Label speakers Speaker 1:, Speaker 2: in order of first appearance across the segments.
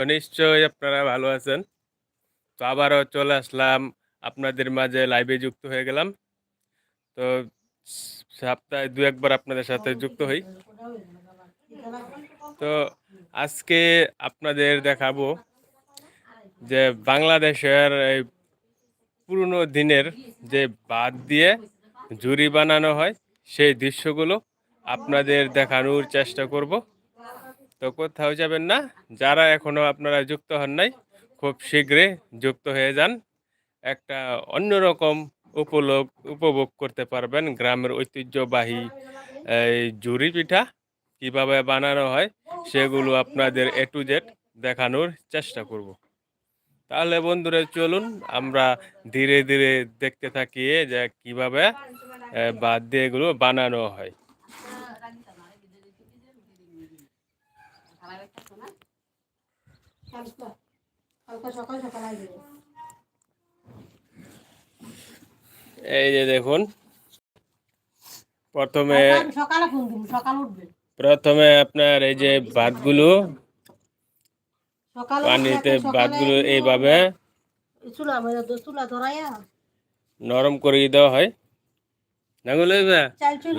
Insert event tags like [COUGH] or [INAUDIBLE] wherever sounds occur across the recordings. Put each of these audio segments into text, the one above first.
Speaker 1: তো নিশ্চয়ই আপনারা ভালো আছেন। তো আবারও চলে আসলাম আপনাদের মাঝে লাইভে যুক্ত হয়ে গেলাম। তো সপ্তাহে দু একবার আপনাদের সাথে যুক্ত হই। তো আজকে আপনাদের দেখাবো যে বাংলাদেশের এই পুরনো দিনের যে বাদ দিয়ে ঝুড়ি বানানো হয়, সেই দৃশ্যগুলো আপনাদের দেখানোর চেষ্টা করব। তো কোথাও যাবেন না। যারা এখনও আপনারা যুক্ত হন নাই, খুব শীঘ্রই যুক্ত হয়ে যান। একটা অন্যরকম উপলোগ উপভোগ করতে পারবেন গ্রামের ঐতিহ্যবাহী, এই ঝুড়ি পিঠা কীভাবে বানানো হয় সেগুলো আপনাদের এ টু জেড দেখানোর চেষ্টা করব। তাহলে বন্ধুরা চলুন, আমরা ধীরে ধীরে দেখতে থাকি যে কীভাবে বাদ দিয়ে এগুলো বানানো হয়।
Speaker 2: হালকা সকাল সকাল আসবে।
Speaker 1: এই যে দেখুন প্রথমে
Speaker 2: সকালে ফোন দিব সকাল উঠবে।
Speaker 1: প্রথমে আপনার এই যে ভাতগুলো পানিতে ভাতগুলো এইভাবে
Speaker 2: চুলা চুলা ধরাইয়া
Speaker 1: নরম করে দেওয়া হয়। নাঙ্গল লইবা?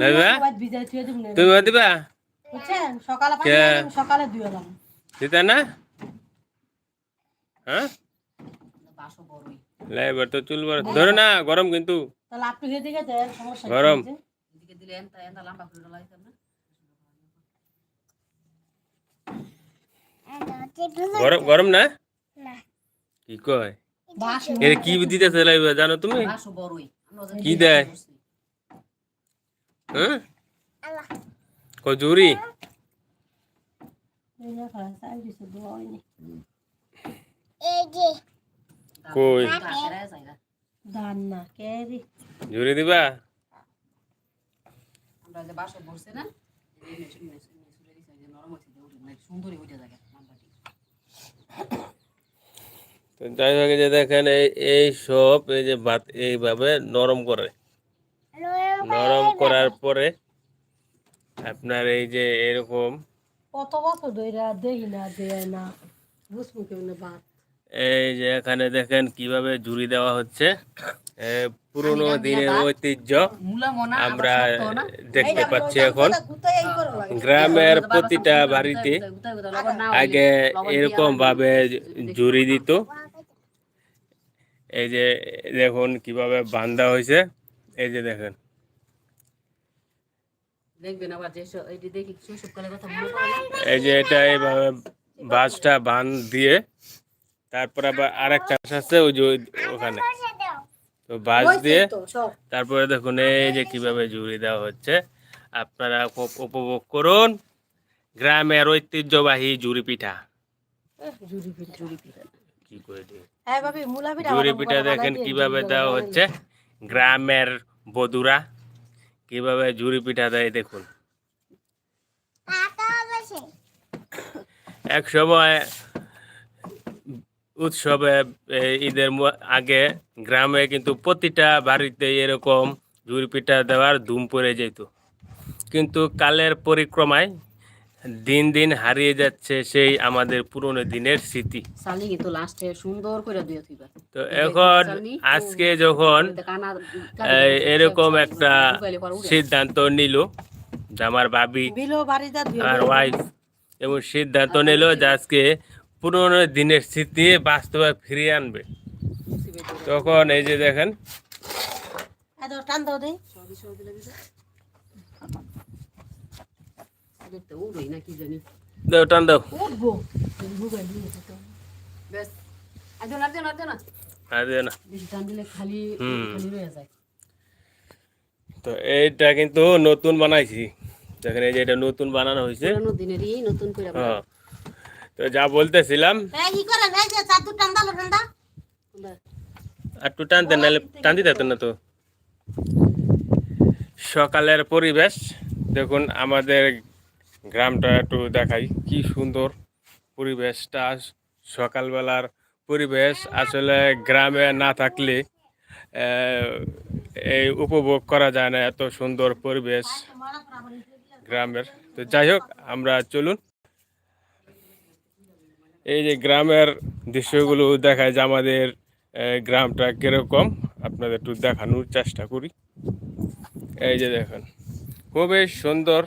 Speaker 1: লইবা?
Speaker 2: দিব
Speaker 1: তুমি দিবা?
Speaker 2: সকালে সকালে
Speaker 1: দিতা না? হ্যাঁ? লাই, এবার তো চুল বড়। ধরে না গরম কিন্তু। গরম। গরম গরম না? কি কয়? এর কি দিতেছে লাইবা জানো তুমি? কি দেয়? হ্যাঁ? কজুরি
Speaker 2: এই যে খারাপ, চাল দিছে, দোয়া হয়নি।
Speaker 1: কই?
Speaker 2: না কেরি
Speaker 1: দিবা?
Speaker 3: আমরা যে বাসা বসছে না না
Speaker 1: তো যাই হোক যে দেখেন এই এই সব এই যে ভাত এইভাবে নরম করে। নরম করার পরে আপনার এই যে এরকম
Speaker 2: কত বছর ধরে দেখি না দেয় না বুঝব কেমন বাদ
Speaker 1: এই যে এখানে দেখেন কীভাবে ঝুরি দেওয়া হচ্ছে। পুরনো দিনের ঐতিহ্য আমরা দেখতে পাচ্ছি এখন। গ্রামের প্রতিটা বাড়িতে আগে এরকম ভাবে জুড়ি দিত। এই যে দেখুন কীভাবে বান্ধা হয়েছে। এই যে দেখেন? এই যে এটা এইভাবে বাঁশটা বান দিয়ে তারপর আবার আরেকটা বাঁশ আছে ওই যে ওখানে। তো বাঁশ দিয়ে তারপরে দেখুন এই যে কীভাবে ঝুড়ি দেওয়া হচ্ছে। আপনারা উপভোগ করুন গ্রামের ঐতিহ্যবাহী ঝুড়ি পিঠা। কি করে
Speaker 2: হ্যাঁ মুলা পিঠা
Speaker 1: ঝুড়ি পিঠা দেখেন কীভাবে দেওয়া হচ্ছে। গ্রামের বধুরা কীভাবে ঝুড়ি পিঠা দেয় দেখুন। এক সময় উৎসবে ঈদের আগে গ্রামে কিন্তু প্রতিটা বাড়িতে এরকম ঝুড়ি পিঠা দেওয়ার ধুম পড়ে যেত। কিন্তু কালের পরিক্রমায় দিন দিন হারিয়ে যাচ্ছে সেই আমাদের পুরনো দিনের স্মৃতি। তো এখন আজকে যখন এরকম একটা সিদ্ধান্ত নিল আমার ভাবি
Speaker 2: বিলো
Speaker 1: আর ওয়াইফ এবং সিদ্ধান্ত নিল যে আজকে পুরনো দিনের স্মৃতি বাস্তবে ফিরিয়ে আনবে। তখন এই যে দেখেন।
Speaker 2: দাও
Speaker 1: টান দাও। তো এইটা কিন্তু নতুন বানাইছি। দেখেন এই যে এটা নতুন বানানো হয়েছে
Speaker 3: নতুন করে
Speaker 1: হ্যাঁ। তো যা বলতেছিলাম। একটু টানতেন নাহলে টান দিতে না তো। সকালের পরিবেশ দেখুন আমাদের গ্রামটা একটু দেখাই কি সুন্দর পরিবেশটা। সকালবেলার পরিবেশ আসলে গ্রামে না থাকলে এই উপভোগ করা যায় না এত সুন্দর পরিবেশ গ্রামের। তো যাই হোক আমরা চলুন। এই যে গ্রামের দৃশ্যগুলো দেখায় যে আমাদের গ্রামটা কীরকম? আপনাদের একটু দেখানোর চেষ্টা করি। এই যে দেখেন, খুবই সুন্দর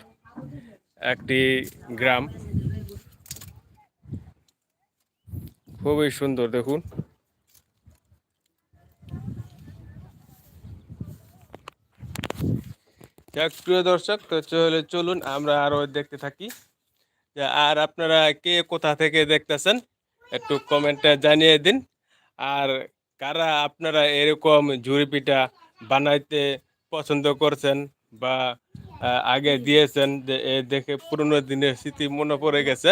Speaker 1: একটি গ্রাম। খুবই সুন্দর, দেখুন। প্রিয় দর্শক, তো চলে চলুন, আমরা আরও দেখতে থাকি। আর আপনারা কে কোথা থেকে দেখতেছেন? একটু কমেন্টে জানিয়ে দিন। আর কারা আপনারা এরকম ঝুড়ি পিঠা বানাইতে পছন্দ করছেন বা আগে দিয়েছেন যে এ দেখে পুরনো দিনের স্মৃতি মনে পড়ে গেছে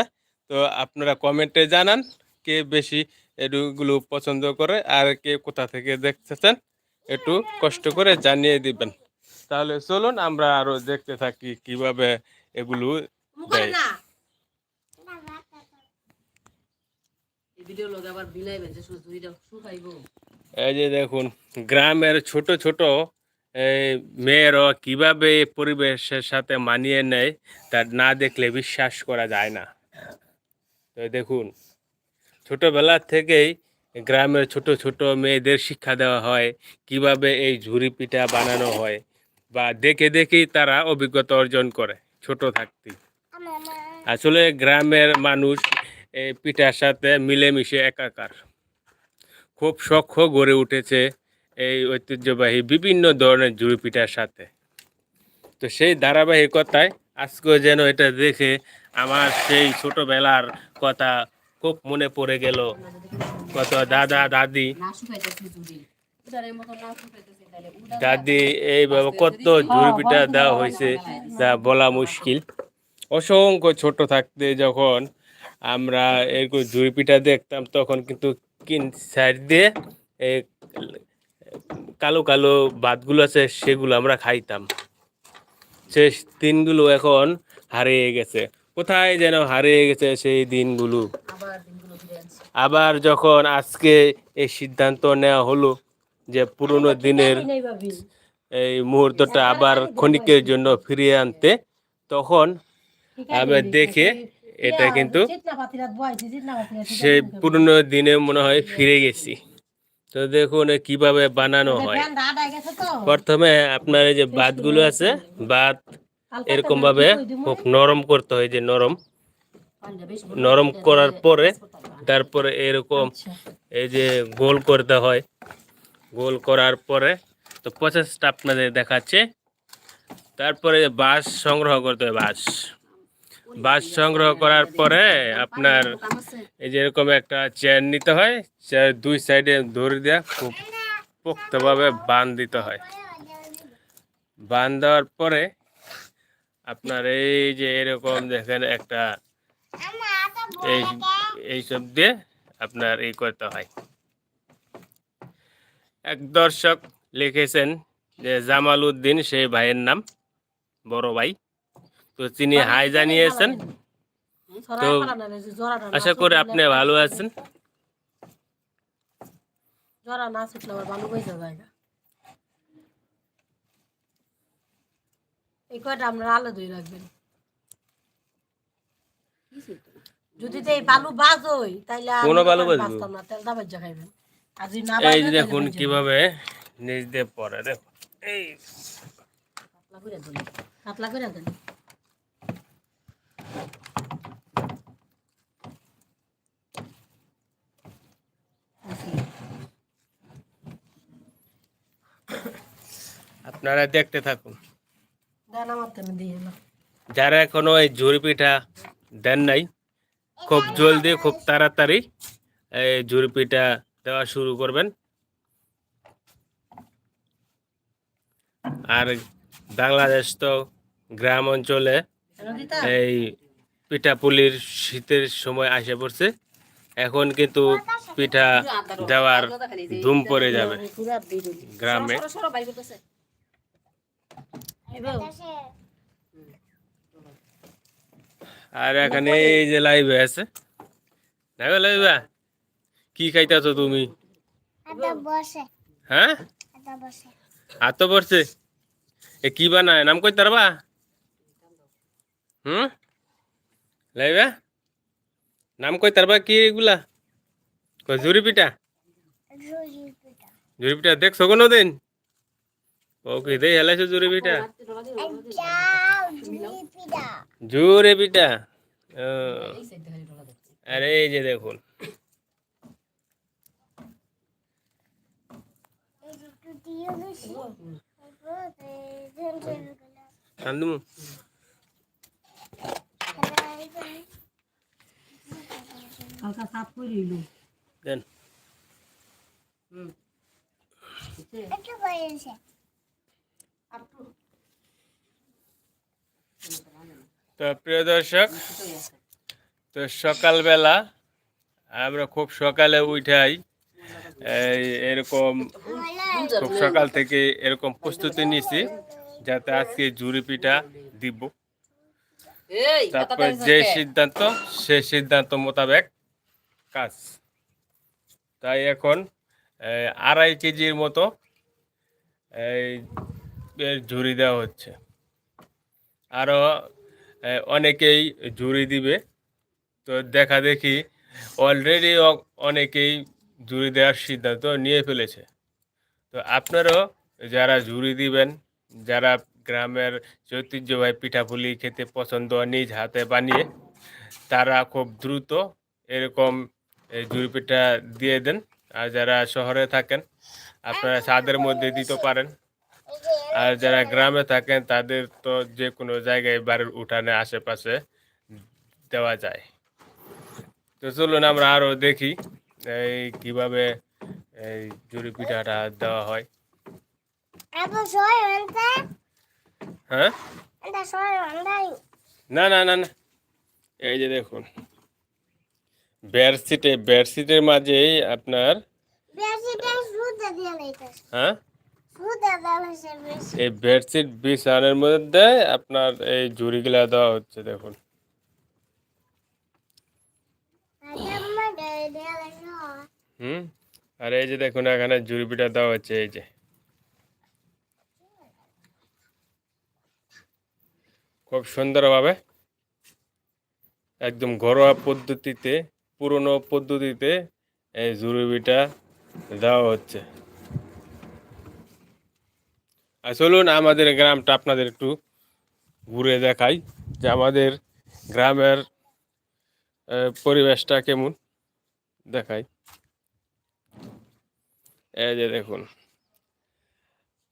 Speaker 1: তো আপনারা কমেন্টে জানান কে বেশি এগুলো পছন্দ করে আর কে কোথা থেকে দেখতেছেন একটু কষ্ট করে জানিয়ে দিবেন। তাহলে চলুন আমরা আরও দেখতে থাকি কীভাবে এগুলো দেয়।
Speaker 3: এই যে
Speaker 1: দেখুন, গ্রামের ছোট ছোট মেয়েরা কীভাবে পরিবেশের সাথে মানিয়ে নেয় তা না দেখলে বিশ্বাস করা যায় না। তো দেখুন, ছোটবেলা থেকেই গ্রামের ছোট ছোট মেয়েদের শিক্ষা দেওয়া হয়, কীভাবে এই ঝুড়ি পিঠা বানানো হয়, বা দেখে দেখেই তারা অভিজ্ঞতা অর্জন করে, ছোট থাকতে আসলে গ্রামের মানুষ এই পিঠার সাথে মিলেমিশে একাকার। খুব সখ্য গড়ে উঠেছে এই ঐতিহ্যবাহী বিভিন্ন ধরনের ঝুড়ি পিঠার সাথে। তো সেই ধারাবাহিকতায় আজকেও যেন এটা দেখে আমার সেই ছোটবেলার কথা খুব মনে পড়ে গেল। কত দাদা, দাদি
Speaker 3: জুড়ি
Speaker 1: দাদি এইভাবে কত ঝুড়ি পিঠা দেওয়া হয়েছে তা বলা মুশকিল। অসংখ্য ছোট থাকতে যখন আমরা এরকম ঝুড়ি পিঠা দেখতাম তখন কিন্তু কিন সাইড দিয়ে কালো কালো ভাতগুলো আছে সেগুলো আমরা খাইতাম। সে দিনগুলো এখন হারিয়ে গেছে। কোথায় যেন হারিয়ে গেছে সেই দিনগুলো।
Speaker 3: আবার
Speaker 1: যখন আজকে এই সিদ্ধান্ত নেওয়া হলো যে পুরনো দিনের এই মুহূর্তটা আবার ক্ষণিকের জন্য ফিরিয়ে আনতে তখন আমরা দেখে এটা কিন্তু সেই পুরনো দিনে মনে হয় ফিরে গেছি। তো দেখুন কীভাবে বানানো হয়। প্রথমে আপনার এই যে ভাতগুলো আছে ভাত এরকম ভাবে খুব নরম করতে হয় যে নরম। নরম করার পরে তারপরে এরকম এই যে গোল করতে হয়। গোল করার পরে তো প্রসেসটা আপনাদের দেখাচ্ছে। তারপরে বাঁশ সংগ্রহ করতে হয় বাঁশ। বাঁশ সংগ্রহ করার পরে আপনার এই যে এরকম একটা চেয়ার নিতে হয় চেয়ার দুই সাইডে ধরে দেওয়া খুব পোক্তভাবে বান দিতে হয়। বান দেওয়ার পরে আপনার এই যে এরকম দেখেন একটা এই এইসব দিয়ে আপনার এই করতে হয়। এক দর্শক লিখেছেন যে জামাল উদ্দিন, সেই ভাইয়ের নাম, বড় ভাই। তো তিনি হাই জানিয়েছেন। তো আশা করি আপনি ভালো আছেন।
Speaker 2: জরা না ছুটলে আবার ভালো পয়সা জায়গা এই কয়টা আপনার আলো রাখবেন? যদি তো এই বালু বাজই তাইলে
Speaker 1: বালু
Speaker 2: না খাইবেন। না
Speaker 1: এই
Speaker 2: তাইলে
Speaker 1: দেখুন কীভাবে নিচ দিয়ে পড়ে দেখুন। এই
Speaker 3: পাতলা করে দিন
Speaker 2: পাতলা করে দেন।
Speaker 1: আপনারা দেখতে থাকুন। যারা এখনও এই ঝুড়ি পিঠা দেন নাই খুব জলদি খুব তাড়াতাড়ি এই ঝুড়ি পিঠা দেওয়া শুরু করবেন। আর বাংলাদেশ তো গ্রাম অঞ্চলে এই পিঠাপুলির শীতের সময় আসে পড়ছে। এখন কিন্তু পিঠা দেওয়ার ধুম পড়ে যাবে গ্রামে। আর এখানে এই যে লাইভে আছে। দেখো লাইভা কি খাইতেছো তুমি? হ্যাঁ? হাত তো পড়ছে এ কি বানায়? নাম কই তারবা হুম? লাইভা নাম কই তারপর কি এগুলা কই জুরি পিঠা জুরি পিঠা দেখছ কোনো দিন ওকে দেই হেলাইছো জুরি পিঠা জুরি পিঠা ও,
Speaker 3: এই সাইডটা খালি ডলা দেখছে
Speaker 1: আরে এই যে দেখুন কান্দুমু
Speaker 2: হালকা সাফ করে দিল
Speaker 1: দেন।
Speaker 3: হুম।
Speaker 1: তো প্রিয় দর্শক তো সকালবেলা আমরা খুব সকালে উঠাই। এই এরকম খুব সকাল থেকে এরকম প্রস্তুতি নিছি যাতে আজকে জুড়ি পিঠা দিব।
Speaker 3: এই
Speaker 1: তারপর যে সিদ্ধান্ত সেই সিদ্ধান্ত মোতাবেক কাজ। তাই এখন আড়াই কেজির মতো এই ঝুড়ি দেওয়া হচ্ছে। আরও অনেকেই ঝুড়ি দিবে। তো দেখা দেখি অলরেডি অনেকেই ঝুড়ি দেওয়ার সিদ্ধান্ত নিয়ে ফেলেছে। তো আপনারাও যারা ঝুড়ি দিবেন, যারা গ্রামের ঐতিহ্যবাহী পিঠাপুলি খেতে পছন্দ, নিজ হাতে বানিয়ে, তারা খুব দ্রুত এরকম এই ঝুড়ি পিঠা দিয়ে দেন। আর যারা শহরে থাকেন আপনারা ছাদের মধ্যে দিতে পারেন। আর যারা গ্রামে থাকেন তাদের তো যে কোনো জায়গায় বাড়ির উঠানে আশেপাশে দেওয়া যায়। তো চলুন আমরা আরও দেখি এই কীভাবে এই জুড়ি পিঠাটা দেওয়া হয়। হ্যাঁ? না না না না। এই যে দেখুন। বেডশিটে বেডশিটের মাঝেই আপনার হ্যাঁ? এই বেডশিট বিছানার মধ্যে আপনার এই ঝুড়িগুলা দেওয়া হচ্ছে দেখুন। হুম? আর এই যে দেখুন এখানে ঝুড়ি পিঠা দেওয়া হচ্ছে এই যে। খুব সুন্দরভাবে একদম ঘরোয়া পদ্ধতিতে পুরনো পদ্ধতিতে এই পিঠা দেওয়া হচ্ছে। আর চলুন আমাদের গ্রামটা আপনাদের একটু ঘুরে দেখাই যে আমাদের গ্রামের পরিবেশটা কেমন? দেখাই। এই যে দেখুন,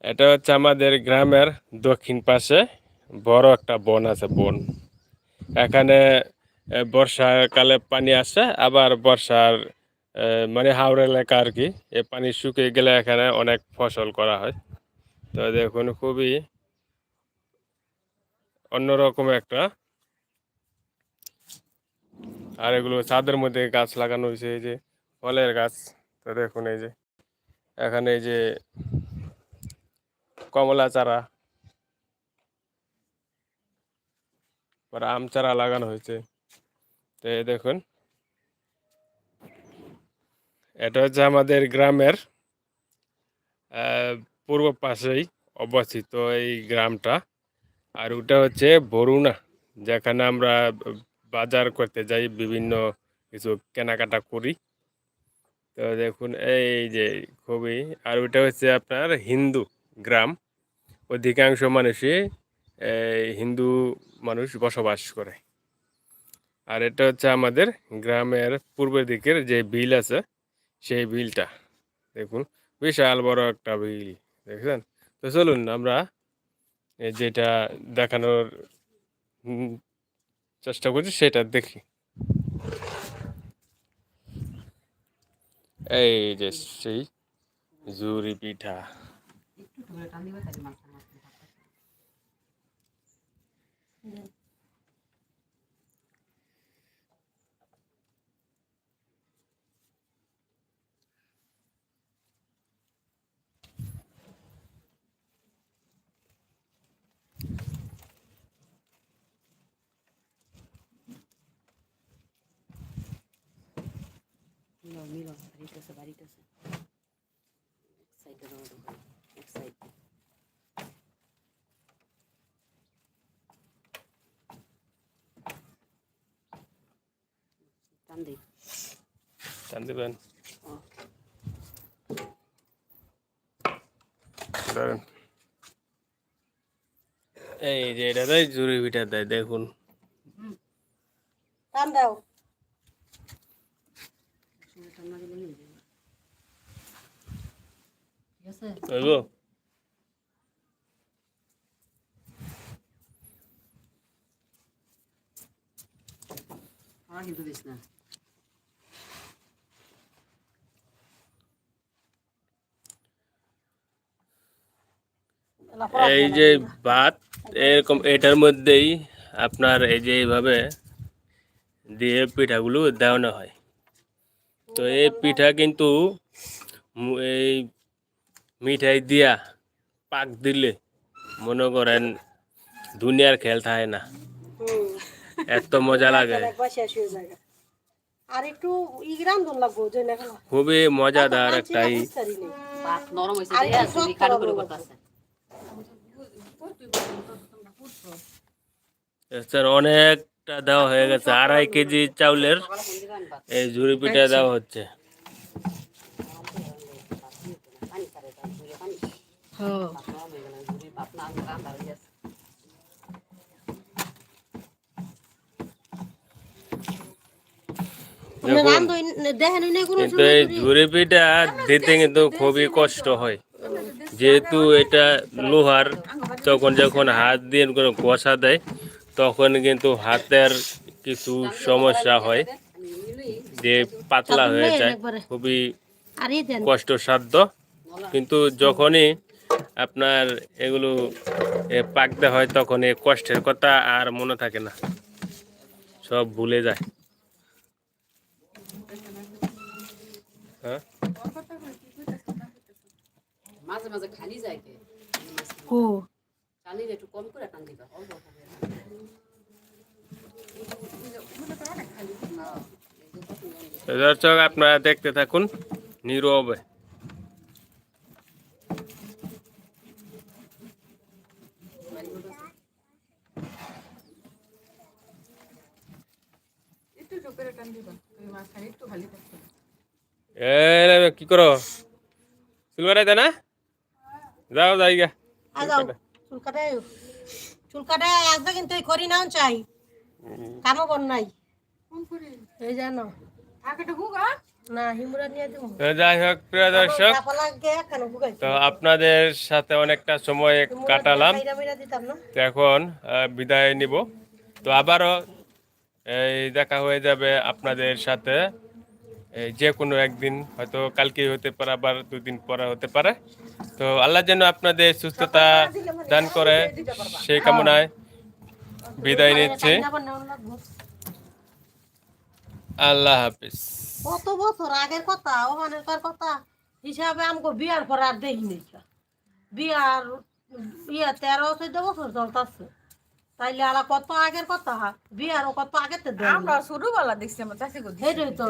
Speaker 1: এটা হচ্ছে আমাদের গ্রামের দক্ষিণ পাশে বড় একটা বন আছে, বন। এখানে বর্ষাকালে পানি আসে, আবার বর্ষার মানে হাওড় এলাকা আর কি, এ পানি শুকিয়ে গেলে এখানে অনেক ফসল করা হয়। তো দেখুন, খুবই অন্যরকম একটা। আর এগুলো ছাদের মধ্যে গাছ লাগানো হয়েছে, এই যে ফলের গাছ। তো দেখুন, এই যে এখানে এই যে কমলা চারা আম চারা লাগানো হয়েছে। তো দেখুন। এটা হচ্ছে আমাদের গ্রামের পূর্ব পাশেই অবস্থিত এই গ্রামটা। আর ওটা হচ্ছে বরুণা যেখানে আমরা বাজার করতে যাই, বিভিন্ন কিছু কেনাকাটা করি। তো দেখুন, এই যে খুবই, আর ওটা হচ্ছে আপনার হিন্দু গ্রাম। অধিকাংশ মানুষই হিন্দু মানুষ বসবাস করে। আর এটা হচ্ছে আমাদের গ্রামের পূর্বের দিকের যে বিল আছে, সেই বিলটা। দেখুন, বিশাল বড় একটা বিল, দেখছেন? তো চলুন আমরা যেটা দেখানোর চেষ্টা করছি সেটা দেখি। এই যে সেই জুরি পিঠা।
Speaker 3: একটু মিলন বাড়িতেছে বাড়িতেছে এক সাইডে দাও দোকান এক সাইড টান দে
Speaker 1: টান দিবেন ধরেন। এই যে এটা দেয় জুড়ি পিঠা দেয় দেখুন
Speaker 2: টান দাও
Speaker 3: কিন্তু দিস না
Speaker 1: এই যে ভাত এরকম এটার মধ্যেই আপনার এই যে এইভাবে দিয়ে পিঠাগুলো দেওয়ানো হয়। তো এই পিঠা কিন্তু এই মিঠাই দিয়া পাক দিলে মনে করেন দুনিয়ার খেল থাকে না। এত মজা [LAUGHS] লাগে।
Speaker 2: আর একটু ইগ্রাম দন লাগবো যে না
Speaker 1: খুবই মজাদার একটাই
Speaker 3: ভাত নরম হয়েছে দেয়া
Speaker 2: একটু কারও
Speaker 3: করে
Speaker 2: না।
Speaker 1: অনেকটা দেওয়া হয়ে গেছে আড়াই কেজি চাউলের এই ঝুড়ি পিঠা দেওয়া হচ্ছে। কিন্তু এই ঝুড়ি পিঠা দিতে কিন্তু খুবই কষ্ট হয়। যেহেতু এটা লোহার তখন যখন হাত দিয়ে কোনো কষা দেয় তখন কিন্তু হাতের কিছু সমস্যা হয় যে পাতলা হয়ে যায় খুবই কষ্টসাধ্য। কিন্তু যখনই আপনার এগুলো এ, পাকতে হয় তখন এই কষ্টের কথা আর মনে থাকে না। সব ভুলে যায়। হ্যাঁ?
Speaker 3: মাঝে মাঝে খালি যায়
Speaker 2: ও
Speaker 3: খালি একটু কম করে টান দিবা
Speaker 1: দর্শক আপনারা দেখতে থাকুন নীরবে। কি করো? সিলভারাইতে না? যাও যাই গা
Speaker 2: চুল চুল আসবে কিন্তু করি নাও চাই। কামও কর নাই। এই জানো। না হিমুরা নিয়ে দেবো।
Speaker 1: তো আপনাদের সাথে অনেকটা সময় কাটালাম। তো এখন বিদায় নিব। তো আবারও এই দেখা হয়ে যাবে আপনাদের সাথে। যে কোনো একদিন হয়তো কালকেই হতে পারে আবার দুদিন পরে হতে পারে। তো আল্লাহ যেন আপনাদের সুস্থতা দান করে সেই কামনায় বিদায় নিচ্ছি। আল্লাহ হাফিজ।
Speaker 2: কত বছর আগের কথা ওখানকার কথা হিসাবে আমাকে বিয়ার পর আর দেখিনি বিয়ার ইয়া তেরো চোদ্দ বছর চলতেছে। তাইলে আলা কত আগের কথা বিয়ারও কত আগের
Speaker 4: আমরা ছোটবেলা দেখছি আমার চাষি
Speaker 2: সেইটাই তো।